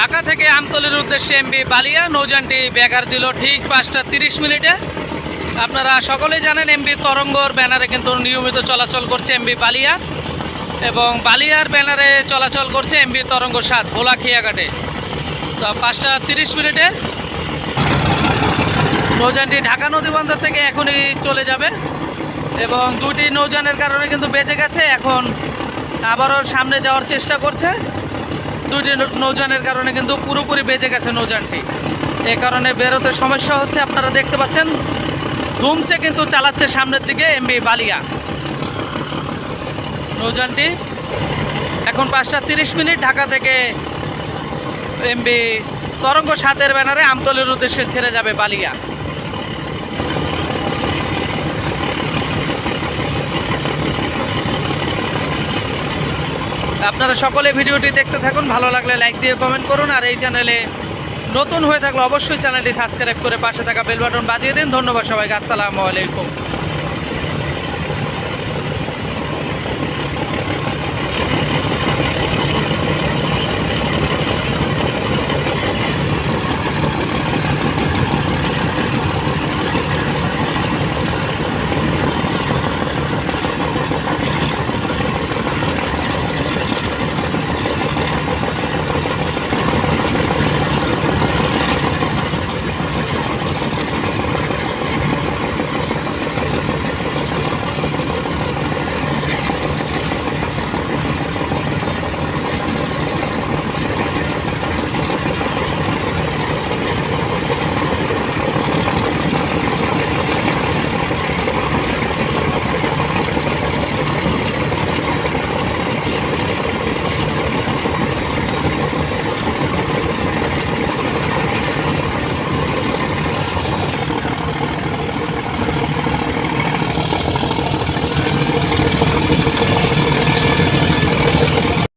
ঢাকা থেকে আমতলির উদ্দেশ্যে এমবি বালিয়া, নৌযানটি বেগার দিল ঠিক পাঁচটা তিরিশ মিনিটে। আপনারা সকলেই জানেন, এমবি তরঙ্গর ব্যানারে কিন্তু নিয়মিত চলাচল করছে এমবি বালিয়া এবং বালিয়ার ব্যানারে চলাচল করছে এমবি তরঙ্গ সাত, ভোলাখিয়াঘাটে। তো পাঁচটা তিরিশ মিনিটে নৌযানটি ঢাকা নদীবন্দর থেকে এখনই চলে যাবে এবং দুটি নৌযানের কারণে কিন্তু বেঁচে গেছে। এখন আবারও সামনে যাওয়ার চেষ্টা করছে। দুটি নৌ- নৌযানের কারণে কিন্তু পুরোপুরি বেঁচে গেছে নৌযানটি। এ কারণে বেরোতে সমস্যা হচ্ছে, আপনারা দেখতে পাচ্ছেন। ধুমসে কিন্তু চালাচ্ছে সামনের দিকে এমবি বালিয়া। নৌযানটি এখন পাঁচটা তিরিশ মিনিট ঢাকা থেকে এমবি তরঙ্গ সাতের ব্যানারে আমতলের উদ্দেশ্যে ছেড়ে যাবে বালিয়া। আপনারা সকলে ভিডিওটি দেখতে থাকুন, ভালো লাগলে লাইক দিয়ে কমেন্ট করুন, আর এই চ্যানেলে নতুন হয়ে থাকলে অবশ্যই চ্যানেলটি সাবস্ক্রাইব করে পাশে থাকা বেল বাটন বাজিয়ে দিন। ধন্যবাদ সবাইকে, আসসালামু আলাইকুম।